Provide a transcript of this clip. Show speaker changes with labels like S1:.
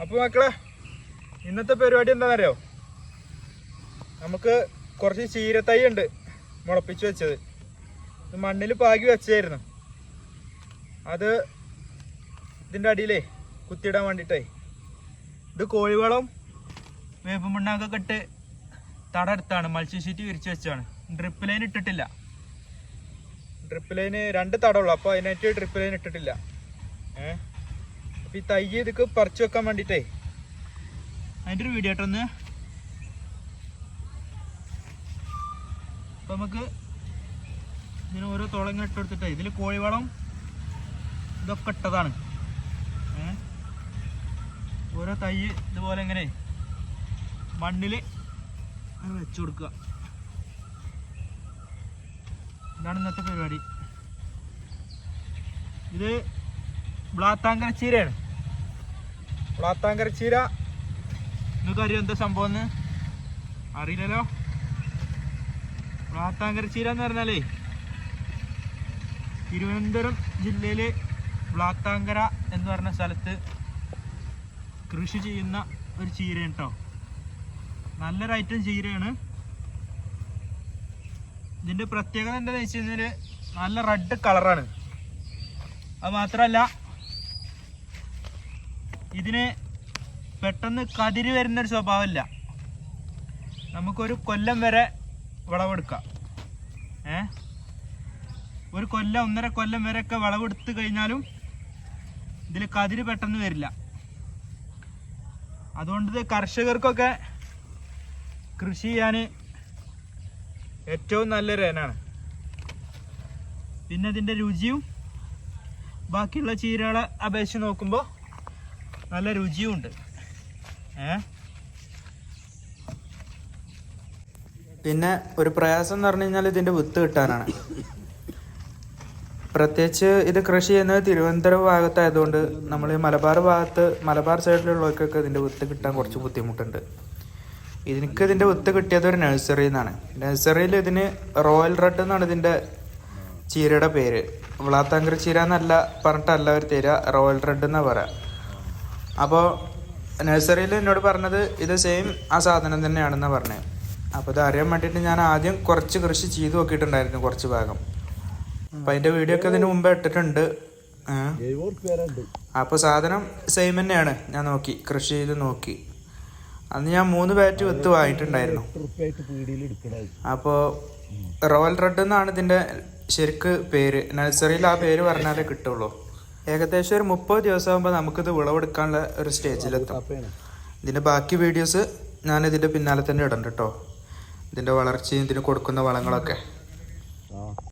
S1: അപ്പൊ മക്കളെ ഇന്നത്തെ പരിപാടി എന്താണെന്നറിയോ? നമുക്ക് കുറച്ച് ചീരത്തൈ ഉണ്ട് മുളപ്പിച്ച് വെച്ചത്. മണ്ണിൽ പാകി വെച്ചായിരുന്നു അത് ഇതിന്റെ അടിയിലേ കുത്തിയിടാൻ വേണ്ടിയിട്ടേ. ഇത് കോഴിവളം വേപ്പും മണ്ണൊക്കെ ഇട്ട് തട എടുത്താണ്. മത്സ്യ ഷീറ്റ് വിരിച്ച് വെച്ചാണ് ഡ്രിപ്പ് ലൈൻ ഇട്ടിട്ടില്ല. ഡ്രിപ്പ് ലൈന് രണ്ട് തടമുള്ളൂ അപ്പോൾ അതിനായിട്ട് ഡ്രിപ്പ് ലൈൻ ഇട്ടിട്ടില്ല. ഏ? അപ്പോൾ ഈ തൈ ഇതൊക്കെ പറിച്ചു വെക്കാൻ വേണ്ടിയിട്ടേ അതിന്റെ ഒരു വീഡിയോ ഒന്ന് അപ്പൊ നമുക്ക് ഇതിന് ഓരോ തുളങ്ങൾ ഇട്ട് കൊടുത്തിട്ടേ. ഇതിൽ കോഴിവളം ഇതൊക്കെ ഇട്ടതാണ്. ഓരോ തൈ ഇതുപോലെ ഇങ്ങനെ മണ്ണിൽ വെച്ചു കൊടുക്കുക. ഇതാണ് ഇന്നത്തെ പരിപാടി. ഇത് ബ്ലാത്താങ്കര ചീരയാണ്. ബ്ലാത്താങ്കര ചീര. നിങ്ങൾക്ക് അറിയാം എന്താ സംഭവം എന്ന്? അറിയില്ലല്ലോ? ബ്ലാത്താങ്കര ചീര എന്ന് പറഞ്ഞാലേ തിരുവനന്തപുരം ജില്ലയിലെ ബ്ലാത്താങ്കര എന്ന് പറഞ്ഞ സ്ഥലത്ത് കൃഷി ചെയ്യുന്ന ഒരു ചീരയാണ് കേട്ടോ നല്ലൊരു ഐറ്റം ചീരയാണ്. ഇതിന്റെ പ്രത്യേകത എന്താണെന്ന് വെച്ച് കഴിഞ്ഞാൽ നല്ല റെഡ് കളറാണ് അത് മാത്രമല്ല ഇതിന് പെട്ടെന്ന് കതിര് വരുന്നൊരു സ്വഭാവമില്ല. നമുക്കൊരു കൊല്ലം വരെ വിളവെടുക്കാം. ഏ? ഒരു കൊല്ലം ഒന്നര കൊല്ലം വരെയൊക്കെ വിളവെടുത്ത് കഴിഞ്ഞാലും ഇതിൽ കതിര് പെട്ടെന്ന് വരില്ല. അതുകൊണ്ട് കർഷകർക്കൊക്കെ കൃഷി ചെയ്യാൻ ഏറ്റവും നല്ലൊരു ഇനമാണ്. പിന്നെ ഇതിന്റെ രുചിയും ബാക്കിയുള്ള ചീരകളെ അപേക്ഷിച്ച് നോക്കുമ്പോൾ നല്ല രുചിയും ഉണ്ട് ഏ?
S2: പിന്നെ ഒരു പ്രയാസം എന്ന് പറഞ്ഞു കഴിഞ്ഞാൽ ഇതിന്റെ വിത്ത് കിട്ടാനാണ്. പ്രത്യേകിച്ച് ഇത് കൃഷി ചെയ്യുന്നത് തിരുവനന്തപുരം ഭാഗത്തായതുകൊണ്ട് നമ്മൾ മലബാർ ഭാഗത്ത് മലബാർ സൈഡിലുള്ളവർക്കൊക്കെ ഇതിന്റെ വിത്ത് കിട്ടാൻ കുറച്ച് ബുദ്ധിമുട്ടുണ്ട്. എനിക്ക് ഇതിന്റെ വിത്ത് കിട്ടിയത് ഒരു നഴ്സറിയിൽ നിന്നാണ് നഴ്സറിയിൽ ഇതിന് റോയൽ റെഡ് എന്നാണ് ഇതിന്റെ ചീരയുടെ പേര്. വിളാത്താങ്കര ചീര എന്നല്ല പറഞ്ഞിട്ടല്ല അവർ തരിക റോയൽ റെഡ് എന്നാ പറയാം. അപ്പോൾ നഴ്സറിയിൽ എന്നോട് പറഞ്ഞത് ഇത് സെയിം ആ സാധനം തന്നെയാണെന്നാണ് പറഞ്ഞത് അപ്പോൾ ഇത് അറിയാൻ വേണ്ടിയിട്ട് ഞാൻ ആദ്യം കുറച്ച് കൃഷി ചെയ്ത് നോക്കിയിട്ടുണ്ടായിരുന്നു കുറച്ച് ഭാഗം. അപ്പം അതിന്റെ വീഡിയോ ഒക്കെ ഇതിന് മുമ്പേ ഇട്ടിട്ടുണ്ട്. അപ്പോൾ സാധനം സെയിം തന്നെയാണ്. ഞാൻ നോക്കി കൃഷി ചെയ്ത് നോക്കി. അന്ന് ഞാൻ മൂന്ന് ബാറ്റ് വിത്ത് വാങ്ങിയിട്ടുണ്ടായിരുന്നു. അപ്പോൾ റോയൽ റെഡ് എന്നാണ് ഇതിന്റെ ശരിക്ക് പേര്. നഴ്സറിയിൽ ആ പേര് പറഞ്ഞാലേ കിട്ടുള്ളൂ. ഏകദേശം ഒരു മുപ്പത് ദിവസമാകുമ്പോൾ നമുക്കിത് വിളവെടുക്കാനുള്ള ഒരു സ്റ്റേജിലെത്തും. ഇതിന്റെ ബാക്കി വീഡിയോസ് ഞാൻ ഇതിന്റെ പിന്നാലെ തന്നെ ഇടണ്ട് കേട്ടോ ഇതിന്റെ വളർച്ചയും ഇതിന് കൊടുക്കുന്ന വളങ്ങളൊക്കെ.